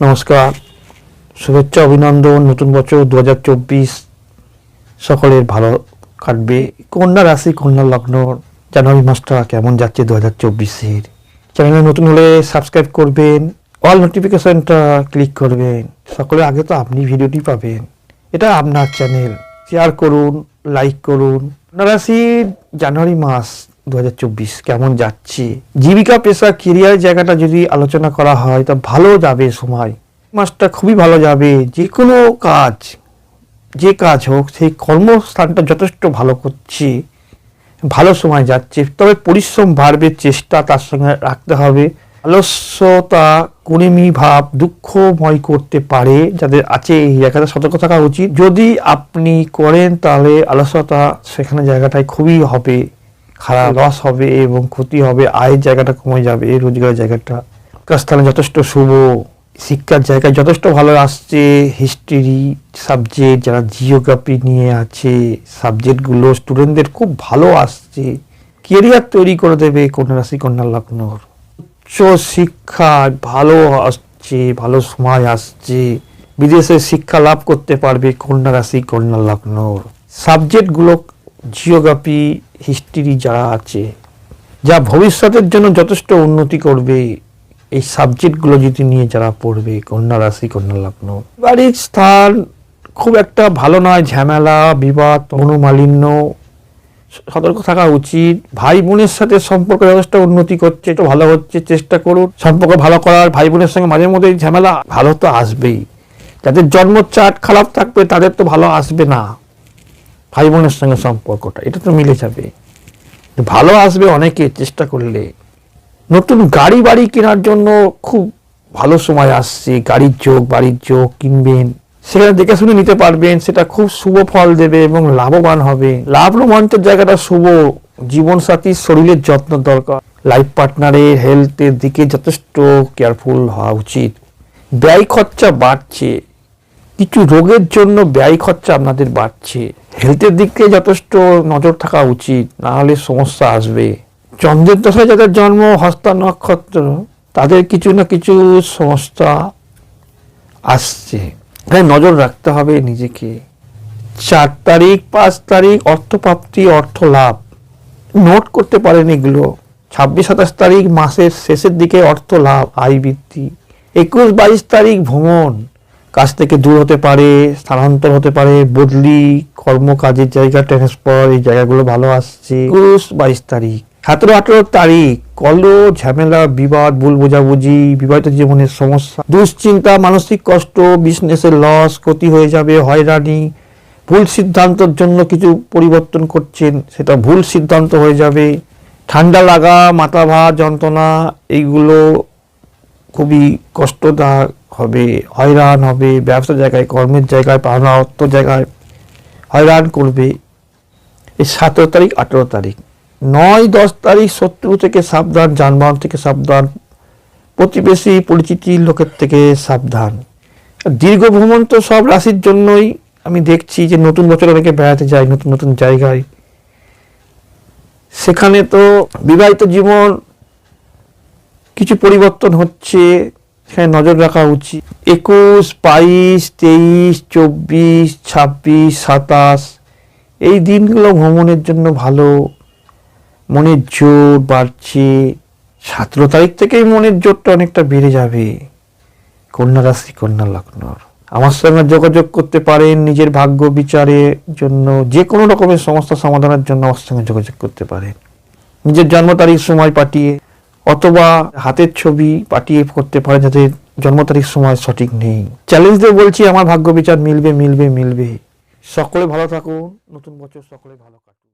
নমস্কার। শুভেচ্ছা, অভিনন্দন। নতুন বছর দু হাজার চব্বিশ। সকলের ভালো কাটবে। কন্যা রাশি, কন্যা লগ্ন, জানুয়ারি মাসটা কেমন যাচ্ছে দু হাজার চব্বিশের? চ্যানেলে নতুন হলে সাবস্ক্রাইব করবেন, অল নোটিফিকেশনটা ক্লিক করবেন। সকলে আগে তো আপনি ভিডিওটি পাবেন। এটা আপনার চ্যানেল। শেয়ার করুন, লাইক করুন। কন্যা রাশির জানুয়ারি মাস দু হাজার চব্বিশ, কেমন যাচ্ছে? জীবিকা, পেশা কেরিয়ার জায়গাটা যদি আলোচনা করা হয়, তা ভালো যাবে সময়। মাসটা খুবই ভালো যাবে। যে কোনো কাজ, যে কাজ হোক, সেই কর্মস্থানটা যথেষ্ট ভালো করছে। ভালো সময় যাচ্ছে। তবে পরিশ্রম বাড়বে, চেষ্টা তার সঙ্গে রাখতে হবে। আলস্যতা কুড়েমি ভাব দুঃখময় করতে পারে, যাদের আছে এই জায়গাটা সতর্ক থাকা উচিত। যদি আপনি করেন, তাহলে আলস্যতা সেখানে জায়গাটায় খুবই হবে। খারাপ লস হবে এবং ক্ষতি হবে আয়ের জায়গাটা কমে যাবে রোজগারের জায়গাটা। স্থানে যথেষ্ট শুভ, শিক্ষার জায়গায় যথেষ্ট ভালো আসছে হিস্ট্রি সাবজেক্ট যারা জিওগ্রাফি নিয়ে আছে সাবজেক্টগুলো স্টুডেন্টদের খুব ভালো আসছে। কেরিয়ার তৈরি করে দেবে কন্যা রাশি কন্যা লগ্নর। উচ্চ শিক্ষা ভালো আসছে, ভালো সময় আসছে। বিদেশে শিক্ষা লাভ করতে পারবে কন্যা রাশি কন্যা লগ্নর। সাবজেক্টগুলো জিওগ্রাফি, হিস্ট্রি যারা আছে, যা ভবিষ্যতের জন্য যথেষ্ট উন্নতি করবে, এই সাবজেক্টগুলো যদি নিয়ে যারা পড়বে, কন্যা রাশি, কন্যা লগ্ন। বাড়ির স্থান খুব একটা ভালো নয়, ঝামেলা, বিবাদ অনুমালিন্য সতর্ক থাকা উচিত। ভাই বোনের সাথে সম্পর্ক যথেষ্ট উন্নতি করছে, একটু ভালো হচ্ছে, চেষ্টা করুন। সম্পর্ক ভালো করার ভাই বোনের সঙ্গে মাঝে মধ্যে ঝামেলা, ভালো তো আসবেই। যাদের জন্ম চাট খারাপ থাকবে, তাদের তো ভালো আসবে না। ভাই বোনের সঙ্গে সম্পর্কটা, এটা তো মিলে যাবে। ভালো আসবে অনেকে চেষ্টা করলে। নতুন গাড়ি বাড়ি কেনার জন্য খুব ভালো সময় আসছে, গাড়ির যোগ, বাড়ির যোগ কিনবেন। সেখানে দেখে শুনে নিতে পারবেন, সেটা খুব শুভ ফল দেবে এবং লাভবান হবে। লাভ রোমাঞ্চের জায়গাটা শুভ। জীবন সাথীর শরীরের যত্ন দরকার। লাইফ পার্টনারের হেলথের দিকে যথেষ্ট কেয়ারফুল হওয়া উচিত। ব্যয় খরচা বাড়ছে। কিছু রোগের জন্য ব্যয় খরচা আপনাদের বাড়ছে। হেলথের দিক যথেষ্ট নজর থাকা উচিত, না হলে সমস্যা আসবে। চন্দ্রের দশায় যাদের জন্ম, হস্তা নক্ষত্র, তাদের কিছু না কিছু সমস্যা আসছে। এখানে নজর রাখতে হবে নিজেকে। চার তারিখ, পাঁচ তারিখ, অর্থপ্রাপ্তি, অর্থ লাভ। নোট করতে পারেন এগুলো। ছাব্বিশ, সাতাশ তারিখ, মাসের শেষের দিকে অর্থ লাভ, আয় বৃদ্ধি। একুশ, বাইশ তারিখ, ভ্রমণ। কাজ থেকে দূর হতে পারে, স্থানান্তর হতে পারে, বদলি কর্মকাজের জায়গা ট্রান্সফার এই জায়গাগুলো ভালো আসছে। একুশ বাইশ তারিখ। সতেরো আঠেরো তারিখ কল ঝামেলা, বিবাদ, ভুল বোঝাবুঝি, বিবাহিত জীবনের সমস্যা, দুশ্চিন্তা, মানসিক কষ্ট বিজনেসের লস ক্ষতি হয়ে যাবে, হয়রানি, ভুল সিদ্ধান্তর জন্য কিছু পরিবর্তন করছেন, সেটা ভুল সিদ্ধান্ত হয়ে যাবে। ঠান্ডা লাগা, মাথা ভার, যন্ত্রণা, এইগুলো খুবই কষ্টদায়ক। হবে, হয়রান হবে, ব্যবসা জায়গায়, কর্মের জায়গায়, পাওনা অর্থ জায়গায়, হয়রান করবে। এই সতেরো তারিখ, আঠেরো তারিখ। নয়, দশ তারিখ শত্রু থেকে সাবধান, যানবাহন থেকে সাবধান, প্রতিবেশী পরিচিতির লোকের থেকে সাবধান। দীর্ঘ ভ্রমণ তো সব রাশির জন্যই আমি দেখছি যে নতুন বছর অনেকে বেড়াতে যায়, নতুন নতুন জায়গায়। সেখানে তো বিবাহিত জীবন কিছু পরিবর্তন হচ্ছে সেখানে নজর রাখা উচিত। একুশ, বাইশ, তেইশ, চব্বিশ, ছাব্বিশ, সাতাশ, এই দিনগুলো ভ্রমণের জন্য ভালো। মনের জোর বাড়ছে। সতেরো তারিখ থেকেই মনের জোরটা অনেকটা বেড়ে যাবে। কন্যা রাশি, কন্যা লগ্নর। আমার সঙ্গে যোগাযোগ করতে পারেন নিজের ভাগ্য বিচারের জন্য। যে কোনো রকমের সমস্যা সমাধানের জন্য আমার সঙ্গে যোগাযোগ করতে পারেন। নিজের জন্ম তারিখ, সময় পাঠিয়ে অথবা হাতের ছবি পাঠিয়ে করতে পারে যাতে জন্ম তারিখ সময় সঠিক নেই। চ্যালেঞ্জ দিয়ে বলছি, আমার ভাগ্য বিচার মিলবে মিলবে মিলবে। সকলে ভালো থাকুন। নতুন বছর সকলে ভালো কাটুন